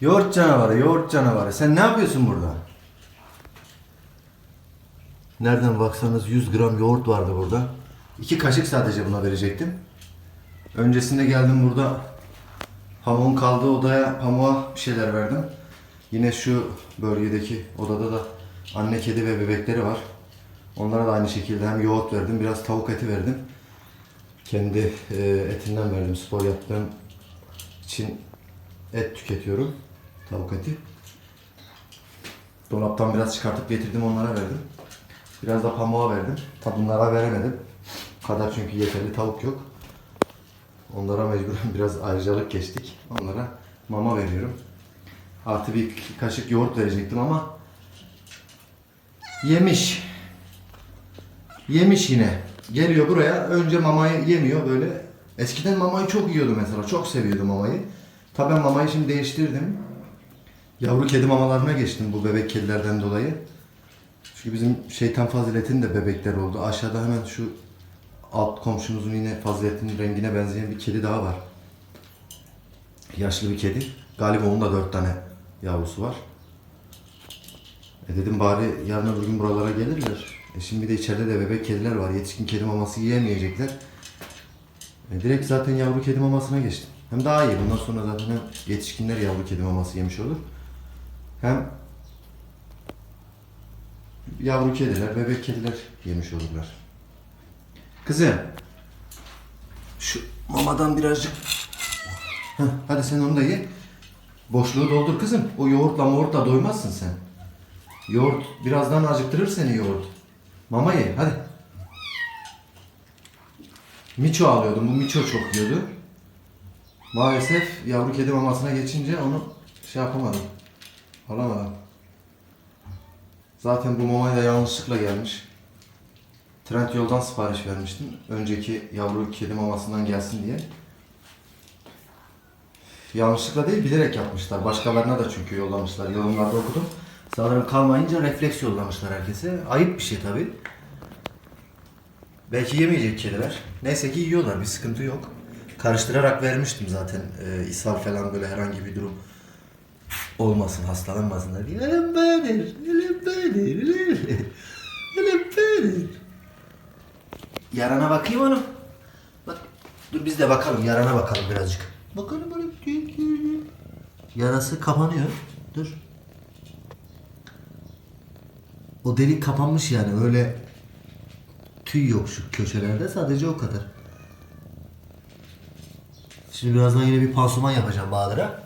Yoğurt canavarı, yoğurt canavarı. Sen ne yapıyorsun burada? Nereden baksanız 100 gram yoğurt vardı burada. İki kaşık sadece buna verecektim. Öncesinde geldim burada pamuğun kaldığı odaya pamuğa bir şeyler verdim. Yine şu bölgedeki odada da anne kedi ve bebekleri var. Onlara da aynı şekilde hem yoğurt verdim, biraz tavuk eti verdim. Kendi e, etinden verdim. Spor yaptığım için et tüketiyorum. Tavuk eti. Dolaptan biraz çıkartıp getirdim onlara verdim. Biraz da pamuğa verdim. Tabi veremedim. Kadar çünkü yeterli tavuk yok. Onlara mecburen biraz ayrıcalık geçtik. Onlara mama veriyorum. Artı bir kaşık yoğurt verecektim ama yemiş. Yemiş yine. Geliyor buraya önce mamayı yemiyor böyle. Eskiden mamayı çok yiyordu mesela. Çok seviyordu mamayı. Tabii ben mamayı şimdi değiştirdim. Yavru kedi mamalarına geçtim bu bebek kedilerden dolayı. Çünkü bizim şeytan faziletin de bebekler oldu. Aşağıda hemen şu alt komşumuzun yine faziletin rengine benzeyen bir kedi daha var. Yaşlı bir kedi. Galiba onun da dört tane yavrusu var. E dedim bari yarın öbür gün buralara gelirler. E şimdi de içeride de bebek kediler var. Yetişkin kedi maması yiyemeyecekler. E direkt zaten yavru kedi mamasına geçtim. Hem daha iyi. Bundan sonra zaten yetişkinler yavru kedi maması yemiş olur. Hem yavru kediler, bebek kediler yemiş olurlar. Kızım. Şu mamadan birazcık Heh, hadi sen onu da ye. Boşluğu doldur kızım. O yoğurtla moğurtla doymazsın sen. Yoğurt birazdan acıktırır seni yoğurt. Mama ye hadi. Miço alıyordum. Bu Miço çok yiyordu. Maalesef yavru kedi mamasına geçince onu şey yapamadım. Alamadım. Zaten bu mamaya da yanlışlıkla gelmiş. Trend yoldan sipariş vermiştim. Önceki yavru kedi mamasından gelsin diye. Yanlışlıkla değil bilerek yapmışlar. Başkalarına da çünkü yollamışlar. Yorumlarda okudum. Sanırım kalmayınca refleks yollamışlar herkese. Ayıp bir şey tabi. Belki yemeyecek kediler. Neyse ki yiyorlar bir sıkıntı yok. Karıştırarak vermiştim zaten. Ee, ishal falan böyle herhangi bir durum olmasın, hastalanmasınlar diye. Ölüm belir, ölüm belir, ölüm belir. Yarana bakayım onu. Bak, dur biz de bakalım, yarana bakalım birazcık. Bakalım böyle. Yarası kapanıyor. Dur. O delik kapanmış yani öyle tüy yok şu köşelerde sadece o kadar. Şimdi birazdan yine bir pansuman yapacağım Bahadır'a.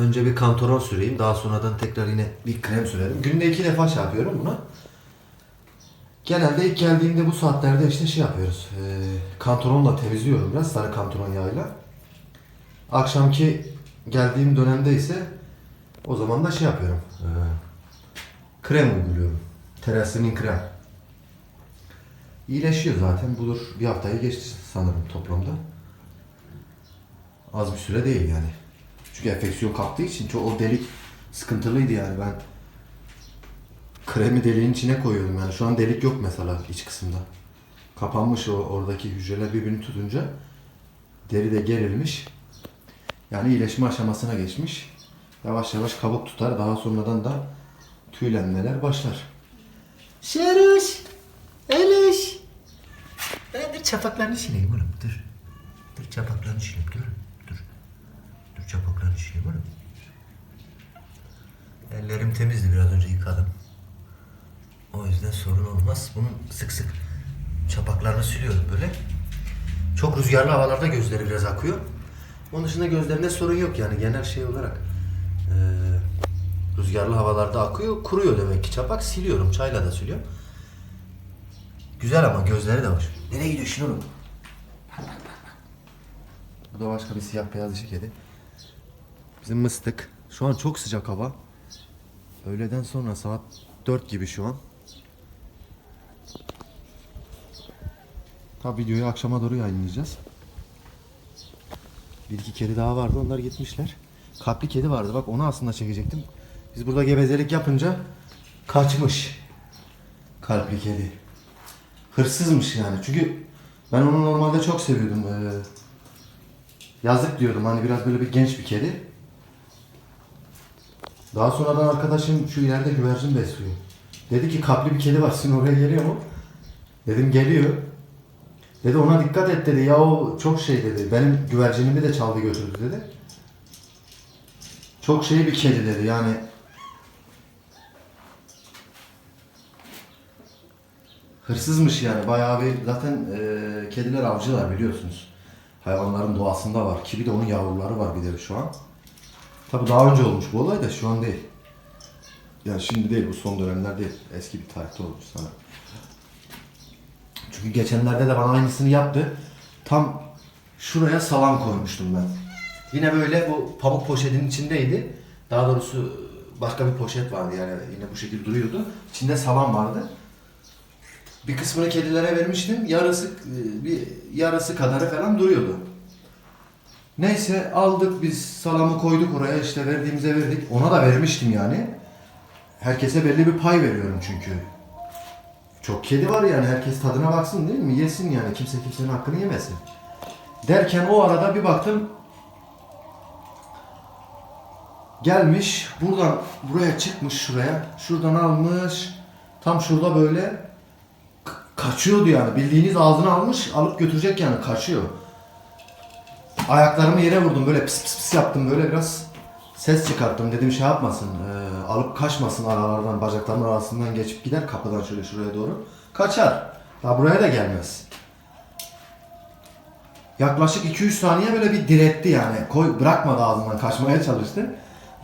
Önce bir kantoron süreyim. Daha sonradan tekrar yine bir krem sürerim. Günde iki defa şey yapıyorum buna. Genelde ilk geldiğimde bu saatlerde işte şey yapıyoruz. E, kantoronla temizliyorum biraz sarı kantoron yağıyla. Akşamki geldiğim dönemde ise o zaman da şey yapıyorum. e, krem uyguluyorum. Terasimin krem. İyileşiyor zaten. Budur bir haftayı geçti sanırım toplamda. Az bir süre değil yani. Çünkü enfeksiyon kaptığı için çok o delik sıkıntılıydı yani ben kremi deliğin içine koyuyordum yani. Şu an delik yok mesela iç kısımda. Kapanmış o oradaki hücreler birbirini tutunca deri de gerilmiş. Yani iyileşme aşamasına geçmiş. Yavaş yavaş kabuk tutar. Daha sonradan da tüylenmeler başlar. Şeruş! Eliş! Ben dur çapaklarını sileyim oğlum dur. Dur çapaklarını sileyim. Dur Ellerim temizdi biraz önce yıkadım. O yüzden sorun olmaz. Bunun sık sık çapaklarını siliyorum böyle. Çok rüzgarlı havalarda gözleri biraz akıyor. Onun dışında gözlerinde sorun yok yani genel şey olarak. eee, rüzgarlı havalarda akıyor, kuruyor demek ki çapak. Siliyorum, çayla da siliyorum. Güzel ama gözleri de hoş. Nereye gidiyorsun oğlum? Bu da başka bir siyah beyaz kedi. Bizim mıstık. Şu an çok sıcak hava. Öğleden sonra saat 4 gibi şu an. Tabi videoyu akşama doğru yayınlayacağız. Bir iki kedi daha vardı onlar gitmişler. Kalpli kedi vardı bak onu aslında çekecektim. Biz burada gevezelik yapınca kaçmış. Kalpli kedi. Hırsızmış yani çünkü Ben onu normalde çok seviyordum. Ee, yazık diyordum hani biraz böyle bir genç bir kedi. Daha sonradan arkadaşım şu ileride güvercin besliyor. Dedi ki kaplı bir kedi var sizin oraya geliyor mu? Dedim geliyor. Dedi ona dikkat et dedi ya o çok şey dedi. Benim güvercinimi de çaldı götürdü dedi. Çok şey bir kedi dedi yani. Hırsızmış yani bayağı bir zaten e, kediler avcılar biliyorsunuz. Hayvanların doğasında var ki bir de onun yavruları var bir de şu an. Tabi daha önce olmuş bu olay da şu an değil. Yani şimdi değil bu son dönemler değil. Eski bir tarihte olmuş sana. Çünkü geçenlerde de bana aynısını yaptı. Tam şuraya salam koymuştum ben. Yine böyle bu pamuk poşetin içindeydi. Daha doğrusu başka bir poşet vardı yani yine bu şekilde duruyordu. İçinde salam vardı. Bir kısmını kedilere vermiştim. Yarısı e, bir yarısı kadarı falan duruyordu. Neyse aldık biz salamı koyduk oraya işte verdiğimize verdik. Ona da vermiştim yani. Herkese belli bir pay veriyorum çünkü. Çok kedi var yani herkes tadına baksın değil mi? Yesin yani kimse kimsenin hakkını yemesin. Derken o arada bir baktım gelmiş buradan buraya çıkmış şuraya. Şuradan almış tam şurada böyle kaçıyordu yani bildiğiniz ağzına almış alıp götürecek yani kaçıyor. Ayaklarımı yere vurdum böyle pis pis pis yaptım böyle biraz ses çıkarttım dedim şey yapmasın e, alıp kaçmasın aralardan bacaklarımın arasından geçip gider kapıdan şöyle şuraya doğru kaçar. Daha buraya da gelmez. Yaklaşık 2-3 saniye böyle bir diretti yani. Koy bırakmadı ağzından kaçmaya çalıştı.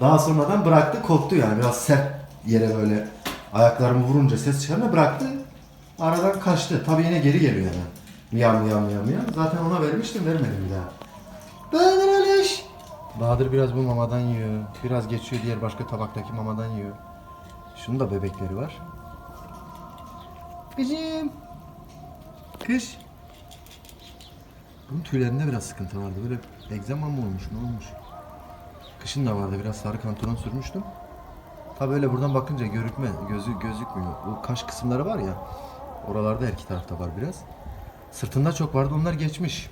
Daha sonradan bıraktı koptu yani biraz sert yere böyle ayaklarımı vurunca ses çıkarınca bıraktı. Aradan kaçtı. Tabii yine geri geliyor hemen. Miyav miyav miyav miyav. Zaten ona vermiştim vermedim bir daha. Bahadır Aliş. Bahadır biraz bu mamadan yiyor. Biraz geçiyor diğer başka tabaktaki mamadan yiyor. Şunun da bebekleri var. Kızım. Kız. Bunun tüylerinde biraz sıkıntı vardı. Böyle egzama mı olmuş ne olmuş? Kışın da vardı biraz sarı kantoron sürmüştüm. Tabi öyle buradan bakınca görükme, gözü gözükmüyor. O kaş kısımları var ya. Oralarda her iki tarafta var biraz. Sırtında çok vardı onlar geçmiş.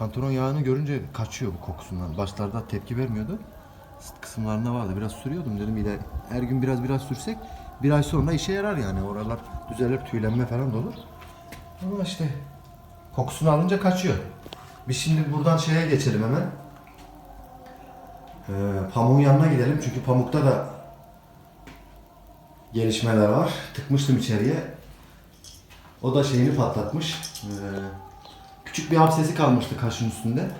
Kantaron yağını görünce kaçıyor bu kokusundan. Başlarda tepki vermiyordu. Sırt kısımlarında vardı. Biraz sürüyordum dedim ile her gün biraz biraz sürsek bir ay sonra işe yarar yani. Oralar düzelir, tüylenme falan da olur. Ama işte kokusunu alınca kaçıyor. Biz şimdi buradan şeye geçelim hemen. Ee, pamuğun yanına gidelim çünkü pamukta da gelişmeler var. Tıkmıştım içeriye. O da şeyini patlatmış. Ee, küçük bir hapsesi kalmıştı kaşın üstünde.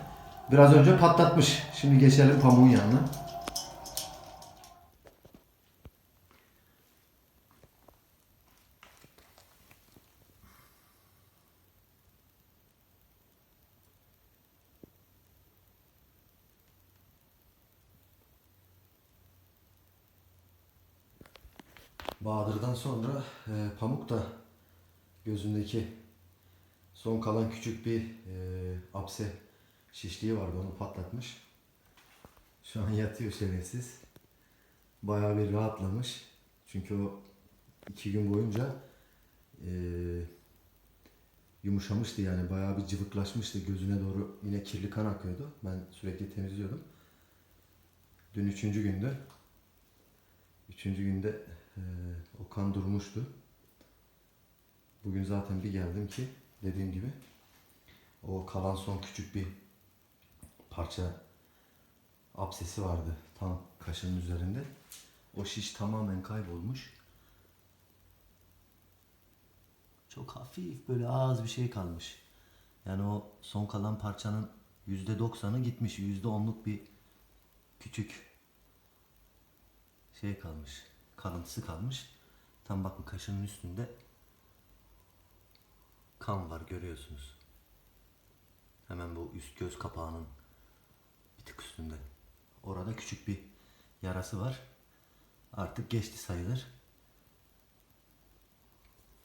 Biraz önce patlatmış. Şimdi geçelim pamuğun yanına. Bahadır'dan sonra e, Pamuk da gözündeki son kalan küçük bir e, apse şişliği vardı onu patlatmış. Şu an yatıyor şerefsiz. Bayağı bir rahatlamış. Çünkü o iki gün boyunca e, yumuşamıştı yani bayağı bir cıvıklaşmıştı. Gözüne doğru yine kirli kan akıyordu. Ben sürekli temizliyordum. Dün üçüncü gündü. Üçüncü günde ee, o kan durmuştu. Bugün zaten bir geldim ki dediğim gibi o kalan son küçük bir parça absesi vardı tam kaşının üzerinde. O şiş tamamen kaybolmuş. Çok hafif böyle az bir şey kalmış. Yani o son kalan parçanın yüzde doksanı gitmiş. Yüzde onluk bir küçük şey kalmış. Kalıntısı kalmış. Tam bakın kaşının üstünde kan var görüyorsunuz. Hemen bu üst göz kapağının bir tık üstünde. Orada küçük bir yarası var. Artık geçti sayılır.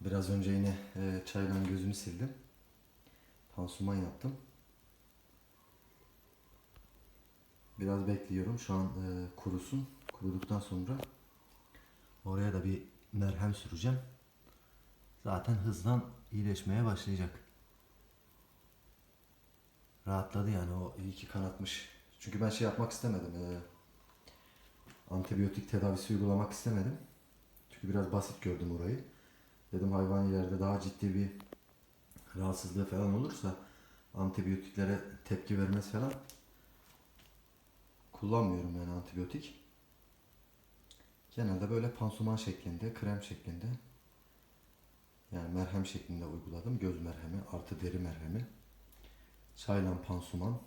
Biraz önce yine e, çayla gözümü sildim. Pansuman yaptım. Biraz bekliyorum. Şu an e, kurusun. Kuruduktan sonra Oraya da bir merhem süreceğim. Zaten hızdan iyileşmeye başlayacak. Rahatladı yani o iyi ki kanatmış. Çünkü ben şey yapmak istemedim. ee, antibiyotik tedavisi uygulamak istemedim. Çünkü biraz basit gördüm orayı. Dedim hayvan ileride daha ciddi bir rahatsızlığı falan olursa antibiyotiklere tepki vermez falan kullanmıyorum yani antibiyotik. Genelde böyle pansuman şeklinde, krem şeklinde yani merhem şeklinde uyguladım. Göz merhemi artı deri merhemi. Çaylan pansuman.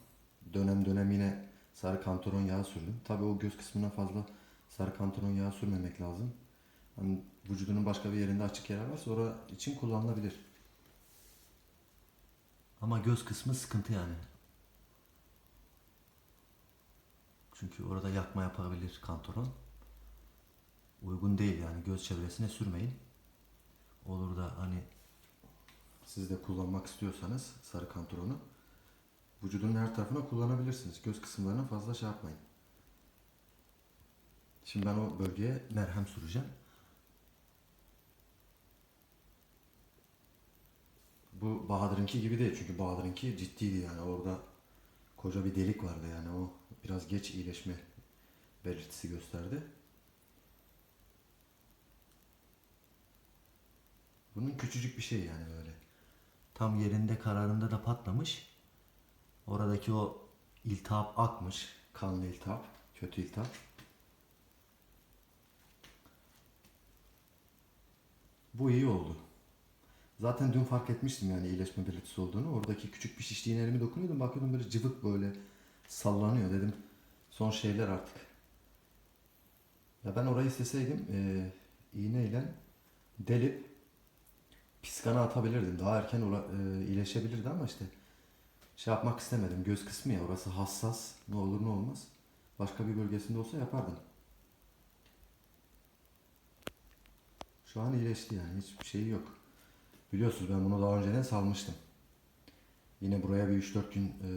Dönem dönem yine sarı kantaron yağı sürdüm. Tabi o göz kısmına fazla sarı kantaron yağı sürmemek lazım. Hani vücudunun başka bir yerinde açık yer varsa orada için kullanılabilir. Ama göz kısmı sıkıntı yani. Çünkü orada yakma yapabilir kantaron. Uygun değil yani göz çevresine sürmeyin. Olur da hani siz de kullanmak istiyorsanız sarı kantaronu vücudun her tarafına kullanabilirsiniz. Göz kısımlarına fazla şey yapmayın. Şimdi ben o bölgeye merhem süreceğim. Bu Bahadır'ınki gibi değil çünkü Bahadır'ınki ciddiydi yani orada koca bir delik vardı yani o biraz geç iyileşme belirtisi gösterdi. Bunun küçücük bir şey yani böyle. Tam yerinde kararında da patlamış. Oradaki o iltihap akmış. Kanlı iltihap. Kötü iltihap. Bu iyi oldu. Zaten dün fark etmiştim yani iyileşme belirtisi olduğunu. Oradaki küçük bir şişliğin elimi dokunuyordum. Bakıyordum böyle cıvık böyle sallanıyor dedim. Son şeyler artık. Ya ben orayı isteseydim e, iğneyle delip piskana atabilirdim. Daha erken ola, e, iyileşebilirdi ama işte şey yapmak istemedim. Göz kısmı ya orası hassas. Ne olur ne olmaz. Başka bir bölgesinde olsa yapardım. Şu an iyileşti yani. Hiçbir şeyi yok. Biliyorsunuz ben bunu daha önceden salmıştım. Yine buraya bir 3-4 gün e,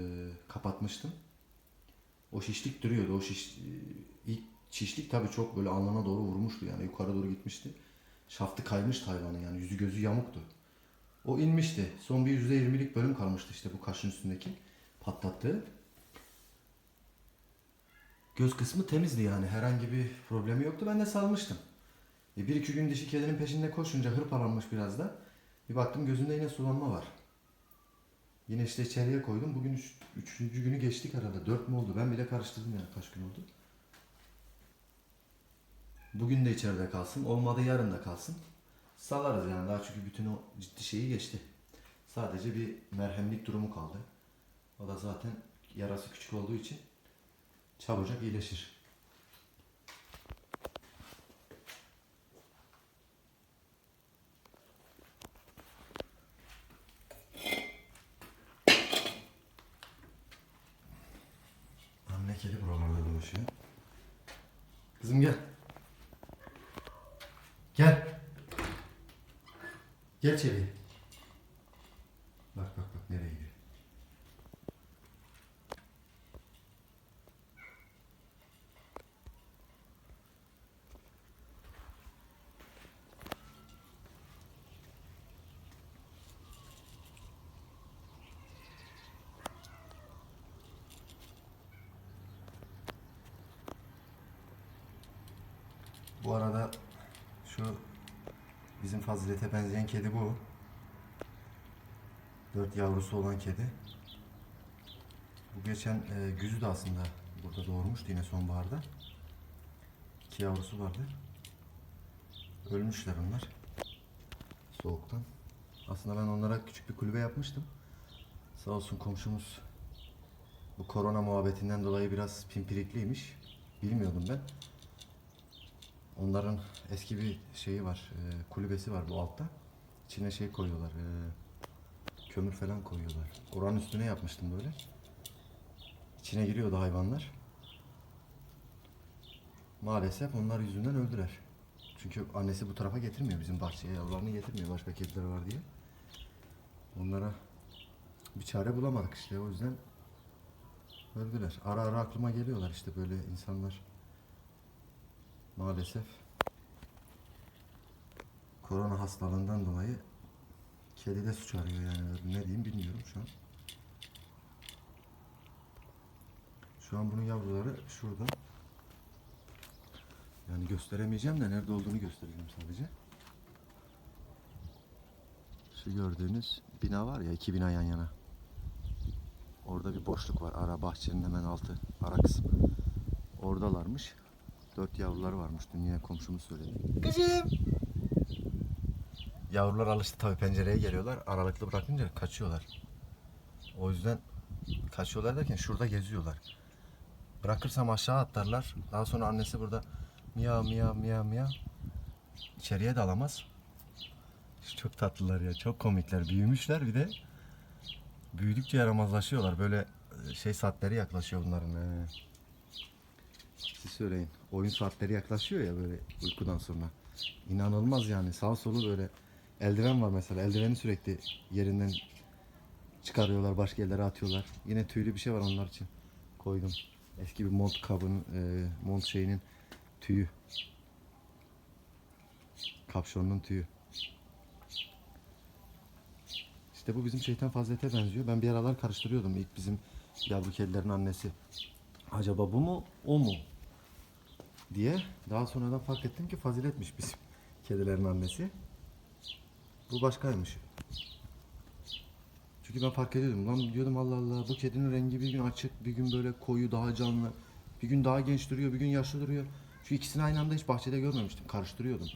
kapatmıştım. O şişlik duruyordu. O şiş, e, ilk şişlik tabii çok böyle alnına doğru vurmuştu yani yukarı doğru gitmişti. Şaftı kaymıştı hayvanın yani yüzü gözü yamuktu. O inmişti. Son bir %20'lik bölüm kalmıştı işte bu kaşın üstündeki patlattığı. Göz kısmı temizdi yani herhangi bir problemi yoktu. Ben de salmıştım. E, bir iki gün dişi kedinin peşinde koşunca hırpalanmış biraz da. Bir baktım gözünde yine sulanma var. Yine işte içeriye koydum. Bugün üç, üçüncü günü geçtik herhalde. Dört mü oldu? Ben bile karıştırdım yani kaç gün oldu. Bugün de içeride kalsın. Olmadı yarın da kalsın. Salarız yani daha çünkü bütün o ciddi şeyi geçti. Sadece bir merhemlik durumu kaldı. O da zaten yarası küçük olduğu için çabucak iyileşir. Anne kedi buralarda dolaşıyor. Kızım gel. Gel içeri. Bak bak bak nereye gidiyor. Bu arada şu bizim Fazilet'e benzeyen kedi bu. Dört yavrusu olan kedi. Bu geçen e, güzü de aslında burada doğurmuştu yine sonbaharda. İki yavrusu vardı. Ölmüşler onlar. Soğuktan. Aslında ben onlara küçük bir kulübe yapmıştım. Sağ olsun komşumuz bu korona muhabbetinden dolayı biraz pimpirikliymiş. Bilmiyordum ben. Onların eski bir şeyi var, e, kulübesi var bu altta. İçine şey koyuyorlar, e, kömür falan koyuyorlar. Oranın üstüne yapmıştım böyle. İçine giriyordu hayvanlar. Maalesef onlar yüzünden öldüler. Çünkü annesi bu tarafa getirmiyor bizim bahçeye yavrularını getirmiyor başka kediler var diye. Onlara bir çare bulamadık işte o yüzden öldüler. Ara ara aklıma geliyorlar işte böyle insanlar maalesef korona hastalığından dolayı Kedi de suç arıyor yani. Ne diyeyim bilmiyorum şu an. Şu an bunun yavruları şurada. Yani gösteremeyeceğim de nerede olduğunu göstereceğim sadece. Şu gördüğünüz bina var ya iki bina yan yana. Orada bir boşluk var. Ara bahçenin hemen altı. Ara kısmı. Oradalarmış. Dört yavruları varmış. Dünya komşumuz söyledi. Kızım. Yavrular alıştı tabii pencereye geliyorlar. Aralıklı bırakınca kaçıyorlar. O yüzden kaçıyorlar derken şurada geziyorlar. Bırakırsam aşağı atlarlar. Daha sonra annesi burada miyav miyav miyav miyav. İçeriye de alamaz. Çok tatlılar ya. Çok komikler. Büyümüşler bir de. Büyüdükçe yaramazlaşıyorlar. Böyle e, şey saatleri yaklaşıyor bunların. he. Siz söyleyin. Oyun saatleri yaklaşıyor ya böyle uykudan sonra. İnanılmaz yani. Sağ solu böyle. Eldiven var mesela. Eldiveni sürekli yerinden çıkarıyorlar. Başka yerlere atıyorlar. Yine tüylü bir şey var onlar için. Koydum. Eski bir mont kabının, e, mont şeyinin tüyü. Kapşonun tüyü. İşte bu bizim şeytan fazilete benziyor. Ben bir aralar karıştırıyordum ilk bizim yavru kedilerin annesi. Acaba bu mu o mu? Diye. Daha sonradan fark ettim ki faziletmiş bizim kedilerin annesi. Bu başkaymış. Çünkü ben fark ediyordum. Lan diyordum Allah Allah bu kedinin rengi bir gün açık, bir gün böyle koyu, daha canlı. Bir gün daha genç duruyor, bir gün yaşlı duruyor. Şu ikisini aynı anda hiç bahçede görmemiştim. Karıştırıyordum.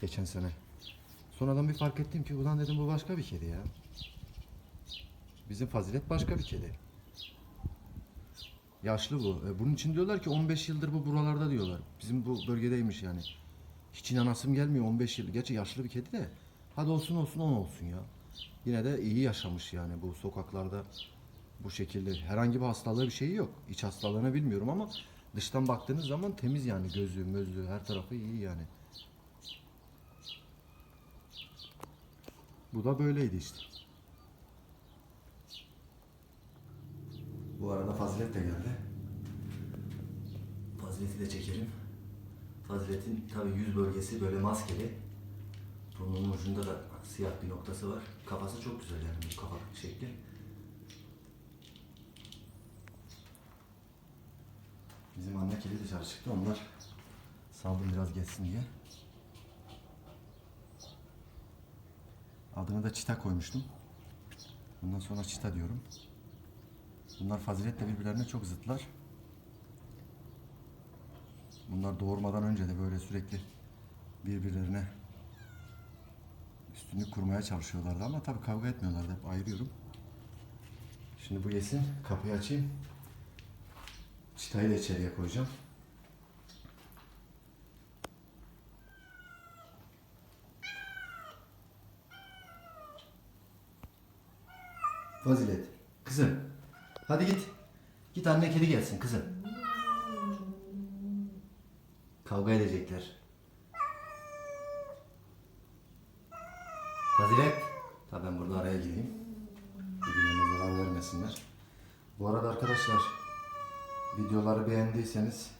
Geçen sene. Sonradan bir fark ettim ki ulan dedim bu başka bir kedi ya. Bizim fazilet başka bir kedi. Yaşlı bu. E, bunun için diyorlar ki 15 yıldır bu buralarda diyorlar. Bizim bu bölgedeymiş yani. Hiç inanasım gelmiyor 15 yıl. Gerçi yaşlı bir kedi de. Hadi olsun olsun 10 olsun ya. Yine de iyi yaşamış yani bu sokaklarda bu şekilde. Herhangi bir hastalığı bir şeyi yok. İç hastalığını bilmiyorum ama dıştan baktığınız zaman temiz yani gözü, mözü her tarafı iyi yani. Bu da böyleydi işte. Bu arada Fazilet de geldi. Fazilet'i de çekelim. Fazilet'in tabi yüz bölgesi böyle maskeli. Burnunun ucunda da siyah bir noktası var. Kafası çok güzel yani bu kafa şekli. Bizim anne kedi dışarı çıktı. Onlar saldım biraz geçsin diye. Adını da Çita koymuştum. Bundan sonra Çita diyorum. Bunlar faziletle birbirlerine çok zıtlar. Bunlar doğurmadan önce de böyle sürekli birbirlerine üstünlük kurmaya çalışıyorlardı ama tabii kavga etmiyorlardı. Hep ayırıyorum. Şimdi bu yesin. Kapıyı açayım. Çıtayı da içeriye koyacağım. Fazilet. Kızım. Hadi git. Git anne kedi gelsin kızım. Kavga edecekler. Fazilet. Tabii ben burada araya gireyim. Birbirlerine zarar vermesinler. Bu arada arkadaşlar videoları beğendiyseniz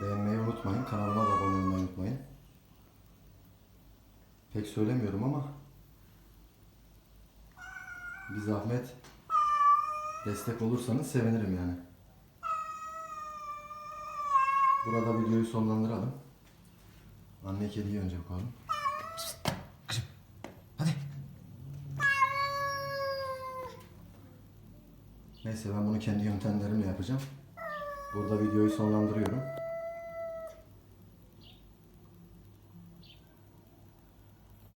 beğenmeyi unutmayın. Kanalıma da abone olmayı unutmayın. Pek söylemiyorum ama bir zahmet destek olursanız sevinirim yani. Burada videoyu sonlandıralım. Anne kediyi önce koyalım. Kızım, hadi. Neyse ben bunu kendi yöntemlerimle yapacağım. Burada videoyu sonlandırıyorum.